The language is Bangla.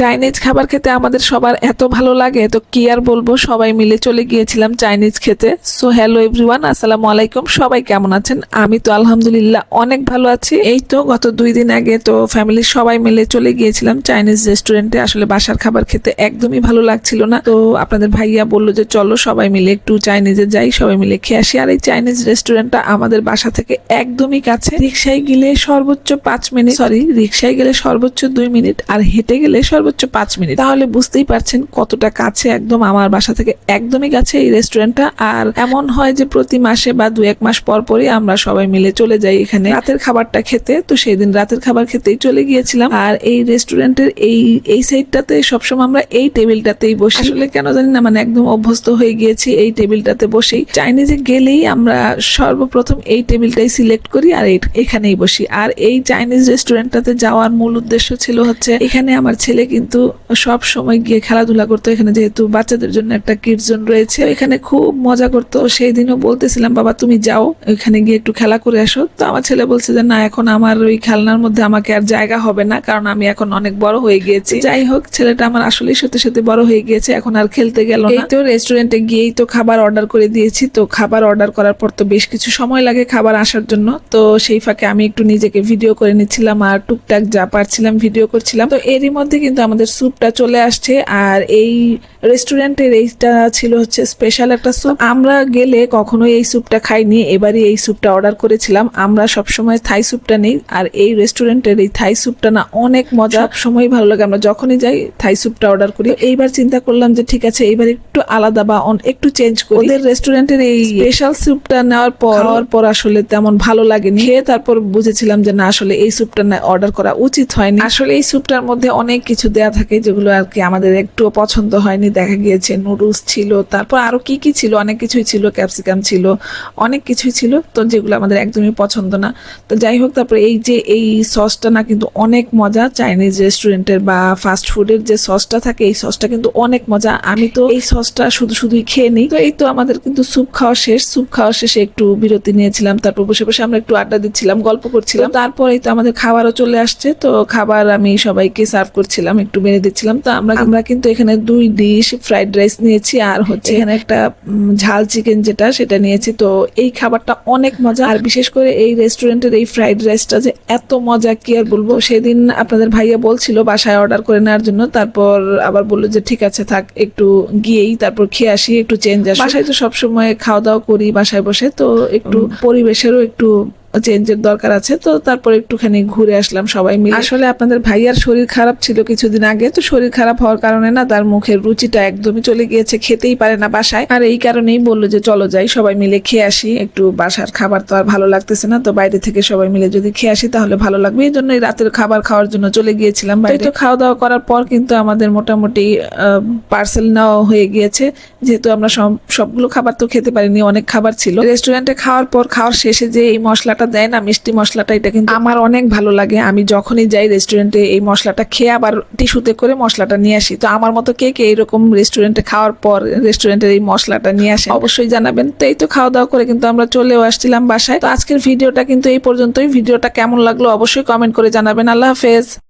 চাইনিজ খাবার খেতে আমাদের সবার এত ভালো লাগে, তো কি আর বলব? সবাই মিলে চলে গিয়েছিলাম চাইনিজ খেতে। সো হ্যালো এভরিওয়ান আসসালামু আলাইকুম। সবাই কেমন আছেন? আমি তো আলহামদুলিল্লাহ অনেক ভালো আছি। এই তো গত দুই দিন আগে তো ফ্যামিলির সবাই মিলে চলে গিয়েছিলাম চাইনিজ রেস্টুরেন্টে আসলে বাসার খাবার খেতে একদমই ভালো লাগছিল না। তো আপনাদের ভাইয়া বলল যে, চলো সবাই মিলে একটু চাইনিজে যাই, সবাই মিলে খেয়ে আসি। আর এই চাইনিজ রেস্টুরেন্টটা আমাদের বাসা থেকে একদমই কাছে। রিক্সায় গেলে সর্বোচ্চ পাঁচ মিনিট সরি রিক্সায় গেলে সর্বোচ্চ দুই মিনিট, আর হেঁটে গেলে সর্বোচ্চ পাঁচ মিনিট। তাহলে বুঝতেই পারছেন কতটা কাছে একদম আমার বাসা থেকে একদমই কাছে এই রেস্টুরেন্টটা আর এমন হয় যে প্রতি মাসে বা দু এক মাস পর পরই আমরা সবাই মিলে চলে যাই এখানে। রাতের খাবারটা খেতে, তো সেই দিন রাতের খাবার খেতেই চলে গিয়েছিলাম। আর এই রেস্টুরেন্টের এই এই সাইডটাতে সবসময় আমরা এই টেবিলটাতেই বসি। আসলে কেন জানি না মানে একদম অভ্যস্ত হয়ে গিয়েছি এই টেবিলটাতে বসেই। চাইনিজে গেলেই আমরা সর্বপ্রথম এই টেবিলটাই সিলেক্ট করি আর এখানেই বসি। আর এই চাইনিজ রেস্টুরেন্টটাতে যাওয়ার মূল উদ্দেশ্য ছিল হচ্ছে, এখানে আমার ছেলে কিন্তু সব সময় গিয়ে খেলাধুলা করতো। এখানে যেহেতু বাচ্চাদের জন্য একটা কিডস জোন রয়েছে, এখানে খুব মজা করতো। সেই দিনও বলতেছিলাম, বাবা, তুমি যাও, এখানে গিয়ে একটু খেলা করে আসো। তো আমার ছেলে বলছে যে, না, এখন আমার ওই খেলনার মধ্যে আমাকে আর জায়গা হবে না, কারণ আমি এখন অনেক বড় হয়ে গিয়েছি। যাই হোক, ছেলেটা আমার আসলেই সত্যি সত্যি বড় হয়ে গিয়েছে, এখন আর খেলতে গেল না। তো রেস্টুরেন্টে গিয়েই তো খাবার অর্ডার করে দিয়েছি। তো খাবার অর্ডার করার পর তো বেশ কিছু সময় লাগে খাবার আসার জন্য। তো সেই ফাঁকে আমি একটু নিজেকে ভিডিও করে নিচ্ছিলাম আর টুকটাক যা পারছিলাম ভিডিও করছিলাম। তো এরই মধ্যে কিন্তু আমাদের স্যুপটা চলে আসছে আর এই রেস্টুরেন্টের এইটা ছিল হচ্ছে স্পেশাল একটা স্যুপ। আমরা গেলে কখনোই এই স্যুপটা খাইনি এবারই এই স্যুপটা অর্ডার করেছিলাম। আমরা সবসময় থাই স্যুপটা নেই আর এই রেস্টুরেন্টের এই থাই স্যুপটা না অনেক মজা। সময় ভালো লাগে আমরা যখনই যাই থাই স্যুপটা অর্ডার করি। এইবার চিন্তা করলাম যে ঠিক আছে এইবার একটু আলাদা বা অন- একটু চেঞ্জ করি। ওদের রেস্টুরেন্টের এই স্পেশাল স্যুপটা নেওয়ার পর পর আসলে তেমন ভালো লাগেনি। খেয়ে তারপর বুঝেছিলাম যে না আসলে এই স্যুপটা না অর্ডার করা উচিত হয়নি। আসলে এই স্যুপটার মধ্যে অনেক কিছু দেয়া থাকে যেগুলো আর কি আমাদের একটুও পছন্দ হয়নি। দেখা গিয়েছে নুডলস ছিল তারপর আরও কি কি ছিল? অনেক কিছুই ছিল ক্যাপসিকাম ছিল অনেক কিছুই ছিল তো যেগুলো আমাদের একদমই পছন্দ না। তো যাই হোক তারপরে এই যে এই সসটা না কিন্তু অনেক মজা চাইনিজ রেস্টুরেন্টের বা ফাস্ট ফুডের যে সসটা থাকে এই সসটা কিন্তু অনেক মজা। আমি তো এই সসটা শুধু শুধুই খেয়ে নিই। তো এই তো আমাদের কিন্তু স্যুপ খাওয়া শেষ। স্যুপ খাওয়া শেষে একটু বিরতি নিয়েছিলাম তারপর বসে বসে আমরা একটু আড্ডা দিচ্ছিলাম গল্প করছিলাম। তারপরেই তো আমাদের খাবারও চলে আসছে। তো খাবার আমি সবাইকে সার্ভ করছিলাম। একটু বেড়ে দিচ্ছিলাম। তো আমরা আমরা কিন্তু এখানে দুই ডিশ ফ্রাইড রাইস নিয়েছি আর হচ্ছে এখানে একটা ঝাল চিকেন যেটা সেটা নিয়েছি। তো এই খাবারটা অনেক মজা। আর বিশেষ করে এই রেস্টুরেন্টের এই ফ্রাইড রাইসটা যে এত মজা কি আর বলব? সেদিন আপনাদের ভাইয়া বলছিল বাসায় অর্ডার করে নেওয়ার জন্য। তারপর আবার বলল যে ঠিক আছে থাক একটু গিয়েই তারপর খেয়ে আসি একটু চেঞ্জ আসি বাসায় তো সবসময় খাওয়া দাওয়া করি বাসায় বসে তো একটু পরিবেশেরও একটু চেঞ্জের দরকার আছে তো তারপর একটুখানি ঘুরে আসলাম সবাই মিলে। আসলে আপনাদের ভাইয়ার শরীর খারাপ ছিল কিছুদিন আগে তো শরীর খারাপ হওয়ার কারণে না তার মুখের রুচিটা একদমই চলে গিয়েছে খেতেই পারে না বাসায়। আর এই কারণেই বলল যে চলো যাই সবাই মিলে খেয়ে আসি একটু বাসার খাবার তো আর ভালো লাগতেছে না তো বাইরে থেকে সবাই মিলে যদি খেয়ে আসি তাহলে ভালো লাগবে। এই জন্যই রাতের খাবার খাওয়ার জন্য চলে গিয়েছিলাম বাইরে। তো খাওয়া দাওয়া করার পর কিন্তু আমাদের মোটামুটি পার্সেল নেওয়া হয়ে গিয়েছে। যেহেতু আমরা সব- সবগুলো খাবার তো খেতে পারিনি অনেক খাবার ছিল। রেস্টুরেন্টে খাওয়ার পর খাওয়ার শেষে যে এই মশলাটা দেয় না, মিষ্টি মশলাটা, এটা কিন্তু আমার অনেক ভালো লাগে। আমি যখনই যাই রেস্টুরেন্টে এই মশলাটা খেয়ে আবার টিস্যুতে করে মশলাটা নিয়ে আসি। তো আমার মতো কে কে এরকম রেস্টুরেন্টে খাওয়ার পর রেস্টুরেন্টের এই মশলাটা নিয়ে আসে, অবশ্যই জানাবেন। তো এই তো খাওয়া দাওয়া করে কিন্তু আমরা চলেও আসছিলাম বাসায়। তো আজকের ভিডিওটা কিন্তু এই পর্যন্তই। ভিডিওটা কেমন লাগল অবশ্যই কমেন্ট করে জানাবেন। আল্লাহ হাফেজ।